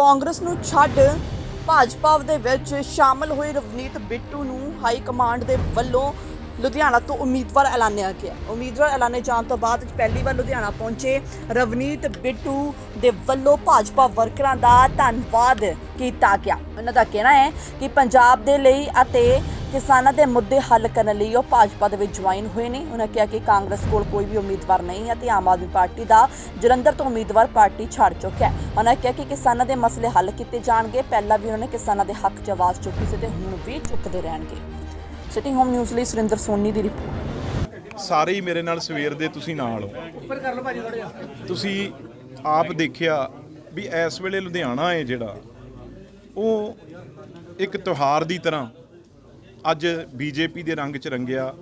ਕਾਂਗਰਸ ਨੂੰ ਛੱਡ ਭਾਜਪਾ ਦੇ ਵਿੱਚ ਸ਼ਾਮਲ ਹੋਏ ਰਵਨੀਤ ਬਿੱਟੂ ਨੂੰ ਹਾਈ ਕਮਾਂਡ ਦੇ ਵੱਲੋਂ ਲੁਧਿਆਣਾ ਤੋਂ ਉਮੀਦਵਾਰ ਐਲਾਨਿਆ ਗਿਆ। ਉਮੀਦਵਾਰ ਐਲਾਨੇ ਜਾਣ ਤੋਂ ਬਾਅਦ ਪਹਿਲੀ ਵਾਰ ਲੁਧਿਆਣਾ ਪਹੁੰਚੇ ਰਵਨੀਤ ਬਿੱਟੂ ਦੇ ਵੱਲੋਂ ਭਾਜਪਾ ਵਰਕਰਾਂ ਦਾ ਧੰਨਵਾਦ ਕੀਤਾ ਗਿਆ। ਉਹਨਾਂ ਦਾ ਕਹਿਣਾ ਹੈ ਕਿ ਪੰਜਾਬ ਦੇ ਲਈ ਅਤੇ ਕਿਸਾਨਾਂ ਦੇ ਮੁੱਦੇ ਹੱਲ ਕਰਨ ਲਈ ਉਹ ਭਾਜਪਾ ਦੇ ਵਿੱਚ ਜੁਆਇਨ ਹੋਏ ਨੇ। ਉਹਨਾਂ ਕਿਹਾ ਕਿ ਕਾਂਗਰਸ ਕੋਲ ਕੋਈ ਵੀ ਉਮੀਦਵਾਰ ਨਹੀਂ ਹੈ ਤੇ ਆਮ ਆਦਮੀ ਪਾਰਟੀ ਦਾ ਜਲੰਧਰ ਤੋਂ ਉਮੀਦਵਾਰ ਪਾਰਟੀ ਛੱਡ ਚੁੱਕਿਆ ਹੈ। ਉਹਨਾਂ ਕਿਹਾ ਕਿ ਕਿਸਾਨਾਂ ਦੇ ਮਸਲੇ ਹੱਲ ਕੀਤੇ ਜਾਣਗੇ। ਪਹਿਲਾਂ ਵੀ ਉਹਨਾਂ ਨੇ ਕਿਸਾਨਾਂ ਦੇ ਹੱਕ 'ਚ ਆਵਾਜ਼ ਚੁੱਕੀ ਸੀ ਤੇ ਹੁਣ ਵੀ ਚੁੱਕਦੇ ਰਹਿਣਗੇ। ਸਿਟਿੰਗ ਹੋਮ ਨਿਊਜ਼ ਲਈ ਸੁਰਿੰਦਰ ਸੋਨੀ ਦੀ ਰਿਪੋਰਟ। ਸਾਰੇ ਹੀ ਮੇਰੇ ਨਾਲ ਸਵੇਰ ਦੇ ਤੁਸੀਂ ਨਾਲ ਹੋ। ਤੁਸੀਂ ਆਪ ਦੇਖਿਆ ਵੀ ਇਸ ਵੇਲੇ ਲੁਧਿਆਣਾ ਹੈ ਜਿਹੜਾ ਉਹ ਇੱਕ ਤਿਉਹਾਰ ਦੀ ਤਰ੍ਹਾਂ ਅੱਜ ਬੀਜੇਪੀ ਦੇ ਰੰਗ 'ਚ ਰੰਗਿਆ।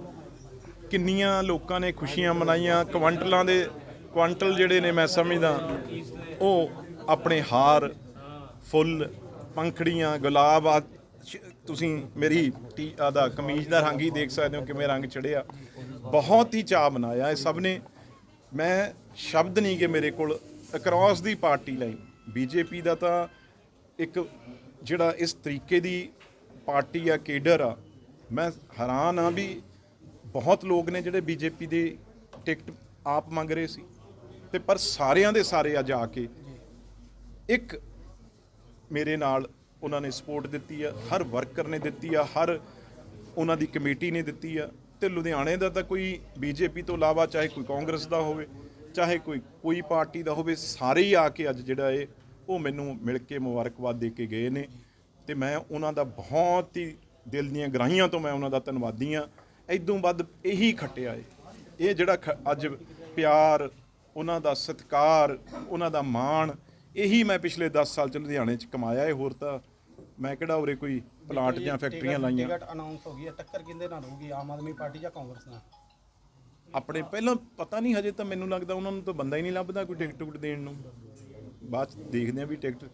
ਕਿੰਨੀਆਂ ਲੋਕਾਂ ਨੇ ਖੁਸ਼ੀਆਂ ਮਨਾਈਆਂ, ਕੁਆਂਟਲਾਂ ਦੇ, ਕੁਆਂਟਲ ਜਿਹੜੇ ਨੇ ਮੈਂ ਸਮਝਦਾ, ਉਹ ਆਪਣੇ ਹਾਰ, ਫੁੱਲ, ਪੰਖੜੀਆਂ, ਗੁਲਾਬ, ਆ ਤੁਸੀਂ ਮੇਰੀ ਟੀ ਦਾ ਕਮੀਜ਼ ਦਾ ਰੰਗ ਹੀ ਦੇਖ ਸਕਦੇ ਹੋ ਕਿਵੇਂ ਰੰਗ ਚੜਿਆ। ਬਹੁਤ ਹੀ ਚਾਅ ਮਨਾਇਆ, ਇਹ ਸਭ ਨੇ। ਮੈਂ ਸ਼ਬਦ ਨਹੀਂ ਕਿ ਮੇਰੇ ਕੋਲ ਅਕ੍ਰੋਸ ਦੀ ਪਾਰਟੀ ਲਾਈਨ ਬੀਜੇਪੀ ਦਾ ਤਾਂ ਇੱਕ ਜਿਹੜਾ ਇਸ ਤਰੀਕੇ ਦੀ ਪਾਰਟੀ ਆ, ਕੇਡਰ ਆ ਮੈਂ ਹੈਰਾਨ ਆ ਵੀ ਬਹੁਤ ਲੋਕ ਨੇ ਜਿਹੜੇ ਬੀਜੇਪੀ ਦੇ ਟਿਕਟ ਆਪ ਮੰਗ ਰਹੇ ਸੀ ਤੇ ਪਰ ਸਾਰਿਆਂ ਦੇ ਸਾਰੇ ਅੱਜ ਆ ਕੇ ਇੱਕ ਮੇਰੇ ਨਾਲ ਉਹਨਾਂ ਨੇ ਸਪੋਰਟ ਦਿੱਤੀ ਆ, ਹਰ ਵਰਕਰ ਨੇ ਦਿੱਤੀ ਆ, ਹਰ ਉਹਨਾਂ ਦੀ ਕਮੇਟੀ ਨੇ ਦਿੱਤੀ ਆ ਤੇ ਲੁਧਿਆਣੇ ਦਾ ਤਾਂ ਕੋਈ ਬੀਜੇਪੀ ਤੋਂ ਇਲਾਵਾ ਚਾਹੇ ਕੋਈ ਕਾਂਗਰਸ ਦਾ ਹੋਵੇ, ਚਾਹੇ ਕੋਈ ਕੋਈ ਪਾਰਟੀ ਦਾ ਹੋਵੇ, ਸਾਰੇ ਹੀ ਆ ਕੇ ਅੱਜ ਜਿਹੜਾ ਇਹ ਉਹ ਮੈਨੂੰ ਮਿਲ ਕੇ ਮੁਬਾਰਕਬਾਦ ਦੇ ਕੇ ਗਏ ਨੇ ਤੇ ਮੈਂ ਉਹਨਾਂ ਦਾ ਬਹੁਤ ਹੀ ਦਿਲ ਦੀਆਂ ਗਰਾਹੀਆਂ ਤੋਂ ਮੈਂ ਉਹਨਾਂ ਦਾ ਧੰਨਵਾਦੀ ਆ ਇਦੋਂ ਵੱਧ ਇਹੀ ਖੱਟਿਆ ਏ। ਇਹ ਜਿਹੜਾ ਖ- ਅੱਜ ਪਿਆਰ ਉਹਨਾਂ ਦਾ ਸਤਿਕਾਰ ਉਹਨਾਂ ਦਾ ਮਾਣ ਇਹੀ ਮੈਂ ਪਿਛਲੇ 10 ਸਾਲ ਚ ਲੁਧਿਆਣੇ ਚ ਕਮਾਇਆ ਏ। ਹੋਰ ਤਾਂ ਮੈਂ ਕਿਹੜਾ ਉਰੇ ਕੋਈ ਪਲਾਂਟ ਜਾਂ ਫੈਕਟਰੀਆਂ ਲਾਈਆਂ। ਟਿਕਟ ਅਨਾਉਂਸ ਹੋ ਗਈ ਹੈ ਟੱਕਰ ਕਿੰਦੇ ਨਾਲ ਹੋਊਗੀ? ਆਮ ਆਦਮੀ ਪਾਰਟੀ ਜਾਂ ਕਾਂਗਰਸ ਨਾਲ? ਆਪਣੇ ਪਹਿਲਾਂ ਪਤਾ ਨਹੀਂ ਹਜੇ ਤਾਂ ਮੈਨੂੰ ਲੱਗਦਾ ਉਹਨਾਂ ਨੂੰ ਤਾਂ ਬੰਦਾ ਹੀ ਨਹੀਂ ਲੱਭਦਾ ਕੋਈ ਟਿਕਟ ਟੁਕਟ ਦੇਣ ਨੂੰ। ਬਾਅਦ 'ਚ ਦੇਖਦੇ ਆ ਵੀ ਟਿਕਟ।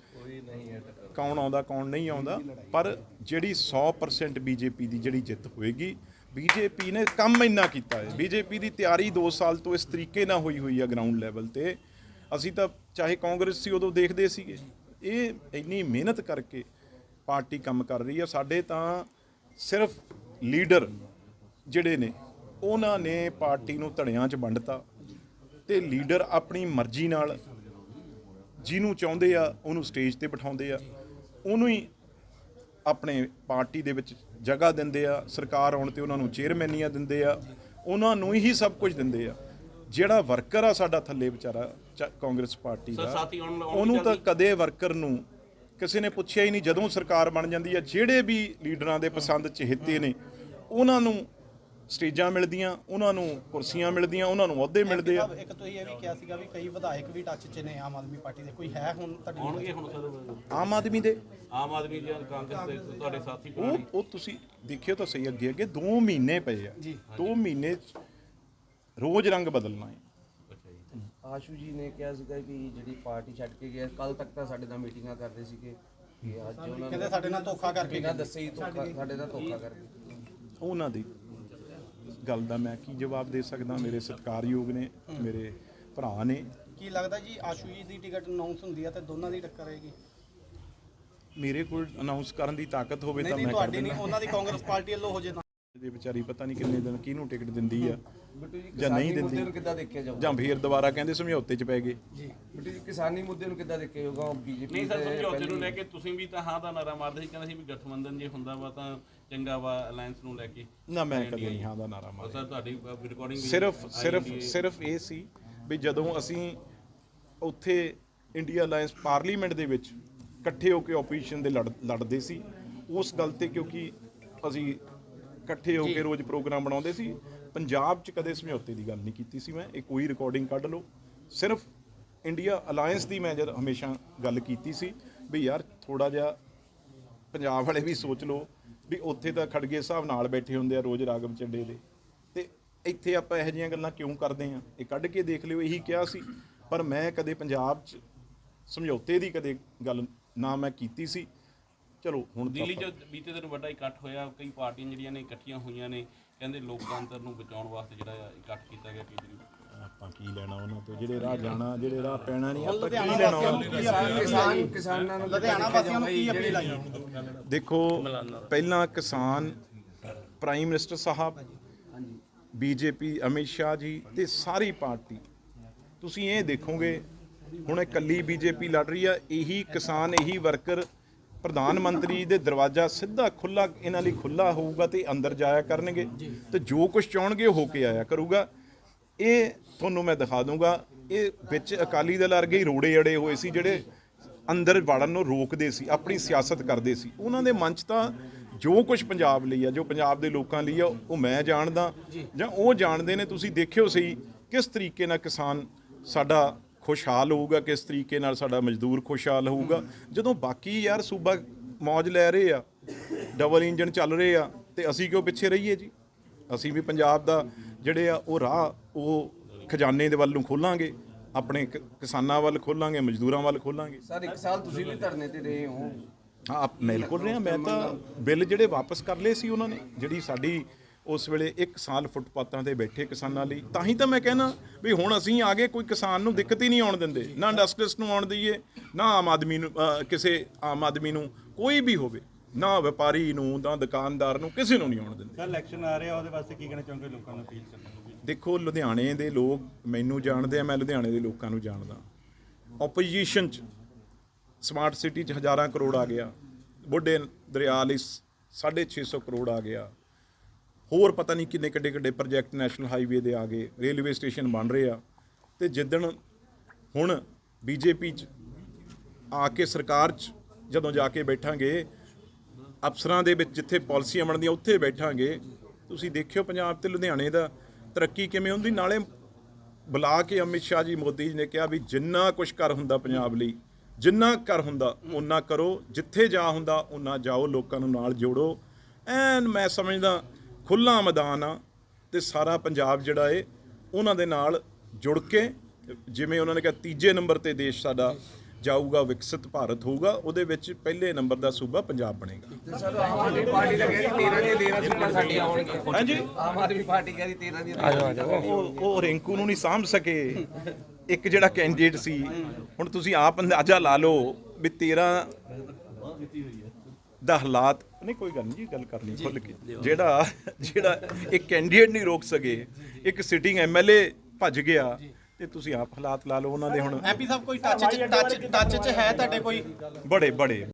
ਕੌਣ ਆਉਂਦਾ, ਕੌਣ ਨਹੀਂ ਆਉਂਦਾ, ਪਰ ਜਿਹੜੀ 100% ਬੀਜੇਪੀ ਦੀ ਜਿਹੜੀ ਜਿੱਤ ਹੋਏਗੀ ਬੀਜੇਪੀ ਨੇ ਕੰਮ ਇੰਨਾ ਕੀਤਾ ਹੈ। ਬੀਜੇਪੀ ਦੀ ਤਿਆਰੀ 2 ਸਾਲ ਤੋਂ ਇਸ ਤਰੀਕੇ ਨਾਲ ਹੋਈ ਹੋਈ ਆ ਗਰਾਊਂਡ ਲੈਵਲ ਤੇ। ਅਸੀਂ ਤਾਂ ਚਾਹੇ ਕਾਂਗਰਸ ਸੀ, ਉਦੋਂ ਦੇਖਦੇ ਸੀਗੇ। ਇਹ ਇੰਨੀ ਮਿਹਨਤ ਕਰਕੇ ਪਾਰਟੀ ਕੰਮ ਕਰ ਰਹੀ ਆ। ਸਾਡੇ ਤਾਂ ਸਿਰਫ ਲੀਡਰ ਜਿਹੜੇ ਨੇ, ਉਹਨਾਂ ਨੇ ਪਾਰਟੀ ਨੂੰ ਧੜਿਆਂ 'ਚ ਵੰਡਤਾ ਤੇ ਲੀਡਰ ਆਪਣੀ ਮਰਜ਼ੀ ਨਾਲ ਜਿਹਨੂੰ ਚਾਹੁੰਦੇ ਆ, ਉਹਨੂੰ ਸਟੇਜ ਤੇ ਬਿਠਾਉਂਦੇ ਆ। ਉਹਨੂੰ ਹੀ ਆਪਣੇ ਪਾਰਟੀ ਦੇ ਵਿੱਚ ਜਗ੍ਹਾ ਦਿੰਦੇ ਆ ਸਰਕਾਰ ਆਉਣ ਤੇ ਉਹਨਾਂ ਨੂੰ ਚੇਅਰਮੈਨੀਆਂ ਦਿੰਦੇ ਆ ਉਹਨਾਂ ਨੂੰ ਹੀ ਸਭ ਕੁਝ ਦਿੰਦੇ ਆ। ਜਿਹੜਾ ਵਰਕਰ ਆ ਸਾਡਾ ਥੱਲੇ ਵਿਚਾਰਾ ਕਾਂਗਰਸ ਪਾਰਟੀ ਦਾ ਉਹਨੂੰ ਤਾਂ ਕਦੇ ਵਰਕਰ ਨੂੰ ਕਿਸੇ ਨੇ ਪੁੱਛਿਆ ਹੀ ਨਹੀਂ ਜਦੋਂ ਸਰਕਾਰ ਬਣ ਜਾਂਦੀ ਆ ਜਿਹੜੇ ਵੀ ਲੀਡਰਾਂ ਦੇ ਪਸੰਦ ਚਹੇਤੇ ਨੇ ਉਹਨਾਂ ਨੂੰ ਸਟੇਜਾਂ ਮਿਲਦੀਆਂ ਉਹਨਾਂ ਨੂੰ ਕੁਰਸੀਆਂ ਮਿਲਦੀਆਂ ਉਹਨਾਂ ਨੂੰ ਅਹੁਦੇ ਮਿਲਦੇ ਆ। ਇੱਕ ਤੁਸੀਂ ਇਹ ਵੀ ਕਿਹਾ ਸੀਗਾ ਵੀ ਕਈ ਵਿਧਾਇਕ ਵੀ ਟੱਚ 'ਚ ਨੇ ਆਮ ਆਦਮੀ ਪਾਰਟੀ ਦੇ ਕੋਈ ਹੈ ਹੁਣ ਤੁਹਾਡੀ ਆਉਣਗੇ ਹੁਣ ਸਰ। ਆਮ ਆਦਮੀ ਦੇ? ਆਮ ਆਦਮੀ ਜਾਂ ਕਾਂਗਰਸ ਦੇ ਤੁਹਾਡੇ ਸਾਥੀ ਉਹ ਪੁਰਾਣੇ? ਉਹ ਤੁਸੀਂ ਦੇਖਿਓ ਤਾਂ ਸਹੀ ਅੱਗੇ ਅੱਗੇ 2 ਮਹੀਨੇ ਪਏ ਆ। ਜੀ। 2 ਮਹੀਨੇ 'ਚ ਰੋਜ਼ ਰੰਗ ਬਦਲਣਾ ਹੈ। ਅੱਛਾ ਜੀ। ਆਸ਼ੂ ਜੀ ਨੇ ਕਿਹਾ ਸੀਗਾ ਕਿ ਜਿਹੜੀ ਪਾਰਟੀ ਛੱਡ ਕੇ ਗਿਆ ਕੱਲ ਤੱਕ ਤਾਂ ਸਾਡੇ ਨਾਲ ਮੀਟਿੰਗਾਂ ਕਰਦੇ ਸੀਗੇ। ਕਿ ਅੱਜ ਉਹਨਾਂ ਕਹਿੰਦੇ ਸਾਡੇ ਨਾਲ ਧੋਖਾ ਕਰਕੇ ਬਿਨਾਂ ਦੱਸੇ ਹੀ ਧੋਖਾ ਸਾਡੇ ਨਾਲ ਧੋਖਾ ਕਰਕੇ ਉਹਨਾਂ ਦੀ ਗੱਲ ਦਾ ਮੈਂ ਕੀ ਜਵਾਬ ਦੇ ਸਕਦਾ? ਮੇਰੇ ਸਤਿਕਾਰਯੋਗ ਨੇ ਮੇਰੇ ਭਰਾ ਨੇ। ਕੀ ਲੱਗਦਾ ਜੀ ਆਸ਼ੂ ਜੀ ਦੀ ਟਿਕਟ ਅਨਾਉਂਸ ਹੁੰਦੀ ਹੈ ਤੇ ਦੋਨਾਂ ਦੀ ਟੱਕਰ ਰਹੇਗੀ? ਮੇਰੇ ਕੋਲ ਅਨਾਉਂਸ ਕਰਨ ਦੀ ਤਾਕਤ ਹੋਵੇ ਤਾਂ ਨਹੀਂ ਮੈਂ ਕਰ ਤੁਹਾਡੀ ਨਹੀਂ ਦਿੰਦਾ। ਉਹਨਾਂ ਦੀ ਕਾਂਗਰਸ ਪਾਰਟੀ ਵੱਲੋਂ ਹੋ ਜੇ ਤਾਂ। ਜੇ ਵਿਚਾਰੀ ਪਤਾ ਨਹੀਂ ਕਿੰਨੇ ਦਿਨ ਕਿਹਨੂੰ ਟਿਕਟ ਦਿੰਦੀ ਆ। ਬਿੱਟੂ ਜੀ ਜਾਂ ਨਹੀਂ ਕਿਸਾਨੀ ਮੁੱਦੇ ਨੂੰ ਕਿੱਦਾਂ ਦੇਖਿਆ ਜਾਊਗਾ? ਜਾਂ ਫੇਰ ਦੁਬਾਰਾ ਕਹਿੰਦੇ ਸਮਝੌਤੇ 'ਚ ਪੈ ਗਏ। ਜੀ ਬਿੱਟੂ ਜੀ ਕਿਸਾਨੀ ਮੁੱਦੇ ਨੂੰ ਕਿੱਦਾਂ ਦੇਖਿਆ ਜਾਊਗਾ? ਬੀਜੇਪੀ ਨਹੀਂ ਸਰ ਸਮਝੌਤੇ ਨੂੰ ਲੈ ਕੇ ਤੁਸੀਂ ਵੀ ਤਾਂ ਹਾਂ ਦਾ ਨਾਰਾ ਮਾਰਦੇ ਸੀ ਕਹਿੰਦੇ ਸੀ ਵੀ ਗਠਬੰਧਨ ਜੇ ਹੁੰਦਾ ਵਾ ਤਾਂ ਚੰਗਾ ਵਾ ਅਲਾਈਅੰਸ ਨੂੰ ਲੈ ਕੇ। ਨਾ ਮੈਂ ਕਦੇ ਨਹੀਂ ਹਾਂ ਦਾ ਨਾਰਾ ਉਹ ਮਾਰਿਆ ਸਰ ਤੁਹਾਡੀ ਰਿਕਾਰਡਿੰਗ ਸਿਰਫ ਸਿਰਫ ਸਿਰਫ ਇਹ ਸੀ ਵੀ ਜਦੋਂ ਅਸੀਂ ਉੱਥੇ ਇੰਡੀਆ ਅਲਾਈਅੰਸ ਪਾਰਲੀਮੈਂਟ ਦੇ ਵਿੱਚ ਇਕੱਠੇ ਹੋ ਕੇ ਆਪੋਜੀਸ਼ਨ ਦੇ ਲੜ- ਲੜਦੇ ਸੀ ਉਸ ਗੱਲ ਤੇ ਕਿਉਂਕਿ ਅਸੀਂ ਇਕੱਠੇ ਹੋ ਕੇ ਰੋਜ਼ ਪ੍ਰੋਗਰਾਮ ਬਣਾਉਂਦੇ ਸੀ। ਪੰਜਾਬ 'ਚ ਕਦੇ ਸਮਝੌਤੇ ਦੀ ਗੱਲ ਨਹੀਂ ਕੀਤੀ ਸੀ ਮੈਂ। ਇਹ ਕੋਈ ਰਿਕਾਰਡਿੰਗ ਕੱਢ ਲਓ। ਸਿਰਫ ਇੰਡੀਆ ਅਲਾਈਅੰਸ ਦੀ ਮੈਂ ਜਦ ਹਮੇਸ਼ਾ ਗੱਲ ਕੀਤੀ ਸੀ ਵੀ ਯਾਰ ਥੋੜਾ ਜਿਹਾ ਪੰਜਾਬ ਵਾਲੇ ਵੀ ਸੋਚ ਲਓ ਵੀ ਉੱਥੇ ਤਾਂ ਖੜਗੇ ਸਾਹਿਬ ਨਾਲ ਬੈਠੇ ਹੁੰਦੇ ਆ ਰੋਜ਼ ਰਾਗਮ ਚੱਡੇ ਦੇ। ਤੇ ਇੱਥੇ ਆਪਾਂ ਇਹੋ ਜਿਹੀਆਂ ਗੱਲਾਂ ਕਿਉਂ ਕਰਦੇ ਆ ਇਹ ਕੱਢ ਕੇ ਦੇਖ ਲਿਓ ਇਹੀ ਕਿਹਾ ਸੀ। ਪਰ ਮੈਂ ਕਦੇ ਪੰਜਾਬ 'ਚ ਸਮਝੌਤੇ ਦੀ ਕਦੇ ਗੱਲ ਨਾ ਮੈਂ ਕੀਤੀ ਸੀ। ਚਲੋ ਹੁਣ ਤਾਂ ਦਿੱਲੀ 'ਚ ਬੀਤੇ ਦਿਨ ਵੱਡਾ ਇਕੱਠ ਹੋਇਆ ਕਈ ਪਾਰਟੀਆਂ ਜਿਹੜੀਆਂ ਨੇ ਇਕੱਠੀਆਂ ਹੋਈਆਂ ਨੇ ਕਹਿੰਦੇ ਲੋਕਤੰਤਰ ਨੂੰ ਬਚਾਉਣ ਵਾਸਤੇ ਜਿਹੜਾ ਇਕੱਠ ਕੀਤਾ ਗਿਆ ਕੇਜਰੀਵਾਲ। ਆਪਾਂ ਕੀ ਲੈਣਾ ਉਹਨਾਂ ਤੋਂ? ਜਿਹੜੇ ਰਾਹ ਜਾਣਾ ਜਿਹੜੇ ਰਾਹ ਪੈਣਾ ਨਹੀਂ ਆਪਾਂ ਕੀ ਲੈਣਾ ਉਹਨਾਂ ਤੋਂ? ਕਿਸਾਨ ਕਿਸਾਨਾਂ ਨੂੰ ਲੁਧਿਆਣਾ ਵਾਸੀਆਂ ਨੂੰ ਕੀ ਅਪੀਲ ਆਈ? ਦੇਖੋ ਪਹਿਲਾਂ ਕਿਸਾਨ ਪ੍ਰਾਈਮ ਮਿਨਿਸਟਰ ਸਾਹਿਬ ਬੀਜੇਪੀ ਅਮਿਤ ਸ਼ਾਹ ਜੀ ਤੇ ਸਾਰੀ ਪਾਰਟੀ। ਤੁਸੀਂ ਇਹ ਦੇਖੋਗੇ ਹੁਣ ਇਕੱਲੀ ਬੀਜੇਪੀ ਲੜ ਰਹੀ ਆ ਇਹੀ ਕਿਸਾਨ ਇਹੀ ਵਰਕਰ ਪ੍ਰਧਾਨ ਮੰਤਰੀ ਦੇ ਦਰਵਾਜ਼ਾ ਸਿੱਧਾ ਖੁੱਲਾ ਇਹਨਾਂ ਲਈ ਖੁੱਲਾ ਹੋਊਗਾ ਤੇ ਅੰਦਰ ਜਾਇਆ ਕਰਨਗੇ। ਤੇ ਜੋ ਕੁਝ ਚਾਹਣਗੇ ਹੋ ਕੇ ਆਇਆ ਕਰੂਗਾ। ਇਹ ਤੁਹਾਨੂੰ ਮੈਂ ਦਿਖਾ ਦੂੰਗਾ ਇਹ ਵਿੱਚ ਅਕਾਲੀ ਦਲ ਵਰਗੇ ਹੀ ਰੋੜੇ ਅੜੇ ਹੋਏ ਸੀ ਜਿਹੜੇ ਅੰਦਰ ਵੜਨ ਨੂੰ ਰੋਕਦੇ ਸੀ ਆਪਣੀ ਸਿਆਸਤ ਕਰਦੇ ਸੀ। ਉਹਨਾਂ ਦੇ ਮਨ 'ਚ ਤਾਂ ਜੋ ਕੁਝ ਪੰਜਾਬ ਲਈ ਆ ਜੋ ਪੰਜਾਬ ਦੇ ਲੋਕਾਂ ਲਈ ਆ ਉਹ ਮੈਂ ਜਾਣਦਾ ਜਾਂ ਉਹ ਜਾਣਦੇ ਨੇ ਤੁਸੀਂ ਦੇਖਿਓ ਸਹੀ ਕਿਸ ਤਰੀਕੇ ਨਾਲ ਕਿਸਾਨ ਸਾਡਾ ਖੁਸ਼ਹਾਲ ਹੋਊਗਾ ਕਿਸ ਤਰੀਕੇ ਨਾਲ ਸਾਡਾ ਮਜ਼ਦੂਰ ਖੁਸ਼ਹਾਲ ਹੋਊਗਾ। ਜਦੋਂ ਬਾਕੀ ਯਾਰ ਸੂਬਾ ਮੌਜ ਲੈ ਰਹੇ ਆ ਡਬਲ ਇੰਜਨ ਚੱਲ ਰਹੇ ਆ ਤੇ ਅਸੀਂ ਕਿਉਂ ਪਿੱਛੇ ਰਹੀਏ ਜੀ? ਅਸੀਂ ਵੀ ਪੰਜਾਬ ਦਾ ਜਿਹੜੇ ਆ ਉਹ ਰਾਹ ਉਹ ਖਜ਼ਾਨੇ ਦੇ ਵੱਲ ਨੂੰ ਖੋਲਾਂਗੇ ਆਪਣੇ ਕਿਸਾਨਾਂ ਵੱਲ ਖੋਲਾਂਗੇ ਮਜ਼ਦੂਰਾਂ ਵੱਲ ਖੋਲਾਂਗੇ। ਸਰ ਇੱਕ ਸਾਲ ਤੁਸੀਂ ਵੀ ਧਰਨੇ ਤੇ ਰਹੇ ਹੋ। ਹਾਂ ਬਿਲਕੁਲ ਰਿਹਾ ਮੈਂ ਤਾਂ ਬਿੱਲ ਜਿਹੜੇ ਵਾਪਸ ਕਰ ਲਏ ਸੀ ਉਹਨਾਂ ਨੇ ਜਿਹੜੀ ਸਾਡੀ ਉਸ ਵੇਲੇ 1 ਸਾਲ ਫੁੱਟਪਾਥਾਂ ਤੇ ਬੈਠੇ ਕਿਸਾਨਾਂ ਲਈ। ਤਾਂ ਹੀ ਤਾਂ ਮੈਂ ਕਹਿਣਾ ਵੀ ਹੁਣ ਅਸੀਂ ਆਗੇ ਕੋਈ ਕਿਸਾਨ ਨੂੰ ਦਿੱਕਤ ਹੀ ਨਹੀਂ ਆਉਣ ਦਿੰਦੇ। ਨਾ ਇੰਡਸਟਰੀਸ ਨੂੰ ਆਉਣ ਦਈਏ ਨਾ ਆਮ ਆਦਮੀ ਨੂੰ ਕਿਸੇ ਆਮ ਆਦਮੀ ਨੂੰ ਕੋਈ ਵੀ ਹੋਵੇ। ਨਾ ਵਪਾਰੀ ਨੂੰ ਨਾ ਦੁਕਾਨਦਾਰ ਨੂੰ ਕਿਸੇ ਨੂੰ ਨਹੀਂ ਆਉਣ ਦਿੰਦੇ। ਕੱਲ ਇਲੈਕਸ਼ਨ ਆ ਰਿਹਾ ਉਹਦੇ ਵਾਸਤੇ ਕੀ ਕਹਿਣਾ ਚਾਹੋਗੇ ਲੋਕਾਂ ਨੂੰ ਅਪੀਲ ਕਰਨਾ ਦੇਖੋ ਲੁਧਿਆਣੇ ਦੇ ਲੋਕ ਮੈਨੂੰ ਜਾਣਦੇ ਆ ਮੈਂ ਲੁਧਿਆਣੇ ਦੇ ਲੋਕਾਂ ਨੂੰ ਜਾਣਦਾ। ਆਪੋਜੀਸ਼ਨ ਚ ਸਮਾਰਟ ਸਿਟੀ ਚ ਹਜ਼ਾਰਾਂ ਕਰੋੜ ਆ ਗਿਆ। ਬੁੱਢੇ ਦਰਿਆ ਲਈ 650 ਕਰੋੜ ਆ ਗਿਆ। ਹੋਰ ਪਤਾ ਨਹੀਂ ਕਿੰਨੇ ਕਿੱਡੇ ਕਿੱਡੇ ਪ੍ਰੋਜੈਕਟ ਨੈਸ਼ਨਲ ਹਾਈਵੇ ਦੇ ਆ ਗਏ ਰੇਲਵੇ ਸਟੇਸ਼ਨ ਬਣ ਰਹੇ ਆ। ਤੇ ਜਿੱਦਣ ਹੁਣ ਬੀਜੇਪੀ ਚ ਆ ਕੇ ਸਰਕਾਰ ਚ ਜਦੋਂ ਜਾ ਕੇ ਬੈਠਾਂਗੇ, ਅਫਸਰਾਂ ਦੇ ਵਿੱਚ ਜਿੱਥੇ ਪਾਲਿਸੀਆਂ ਬਣਦੀਆਂ ਉੱਥੇ ਬੈਠਾਂਗੇ। ਤੁਸੀਂ ਦੇਖਿਓ ਪੰਜਾਬ ਤੇ ਲੁਧਿਆਣੇ ਦਾ ਤਰੱਕੀ ਕਿਵੇਂ ਹੁੰਦੀ, ਨਾਲੇ ਬੁਲਾ ਕੇ ਅਮਿਤ ਸ਼ਾਹ ਜੀ ਮੋਦੀ ਜੀ ਨੇ ਕਿਹਾ ਵੀ ਜਿੰਨਾ ਕੁਝ ਕਰ ਹੁੰਦਾ ਪੰਜਾਬ ਲਈ, ਜਿੰਨਾ ਕਰ ਹੁੰਦਾ ਓਨਾ ਕਰੋ, ਜਿੱਥੇ ਜਾ ਹੁੰਦਾ ਓਨਾ ਜਾਓ, ਲੋਕਾਂ ਨੂੰ ਨਾਲ ਜੋੜੋ। ਐਨ ਮੈਂ ਸਮਝਦਾ ਖੁੱਲਾ ਮੈਦਾਨ ਆ ਤੇ ਸਾਰਾ ਪੰਜਾਬ ਜਿਹੜਾ ਏ ਉਹਨਾਂ ਦੇ ਨਾਲ ਜੁੜ ਕੇ ਜਿਵੇਂ ਉਹਨਾਂ ਨੇ ਕਿਹਾ ਤੀਜੇ ਨੰਬਰ ਤੇ ਦੇਸ਼ ਸਾਡਾ ਜਾਊਗਾ ਵਿਕਸਿਤ ਭਾਰਤ ਹੋਊਗਾ ਉਹਦੇ ਵਿੱਚ ਪਹਿਲੇ ਨੰਬਰ ਦਾ ਸੂਬਾ ਪੰਜਾਬ ਬਣੇਗਾ। ਸਰ ਆਮ ਆਦਮੀ ਪਾਰਟੀ ਦਾ ਕਹਿੰਦੀ 13 ਦੀਆਂ 13 ਸੀਟਾਂ ਸਾਡੀਆਂ ਆਉਣਗੀਆਂ। ਹਾਂਜੀ? ਆਮ ਆਦਮੀ ਪਾਰਟੀ ਕਹਿੰਦੀ 13 ਦੀਆਂ ਉਹ ਉਹ ਰਿੰਕੂ ਨੂੰ ਨਹੀਂ ਸਾਂਭ ਸਕੇ। ਇੱਕ ਜਿਹੜਾ ਕੈਂਡੀਡੇਟ ਸੀ ਹੁਣ ਤੁਸੀਂ ਆਪ ਅੰਦਾਜ਼ਾ ਲਾ ਲਓ ਵੀ 13 ਦਾ ਹਾਲਾਤ ਨਹੀਂ ਕੋਈ ਗੱਲ ਨਹੀਂ ਜੀ ਗੱਲ ਕਰ ਲਈ ਖੁੱਲ ਕੇ। ਜਿਹੜਾ ਜਿਹੜਾ ਇੱਕ ਕੈਂਡੀਡੇਟ ਨਹੀਂ ਰੋਕ ਸਕੇ ਇੱਕ ਸਿਟਿੰਗ ਐਮਐਲਏ ਭੱਜ ਗਿਆ ਤੇ ਤੁਸੀਂ ਆਪ ਹਾਲਾਤ ਲਾ ਲਓ ਉਹਨਾਂ ਦੇ ਹੁਣ। ਐਮਪੀ ਸਾਹਿਬ ਕੋਈ ਟੱਚ ਚ ਟੱਚ ਟੱਚ ਚ ਹੈ ਤੁਹਾਡੇ ਕੋਈ? ਬੜੇ ਬੜੇ।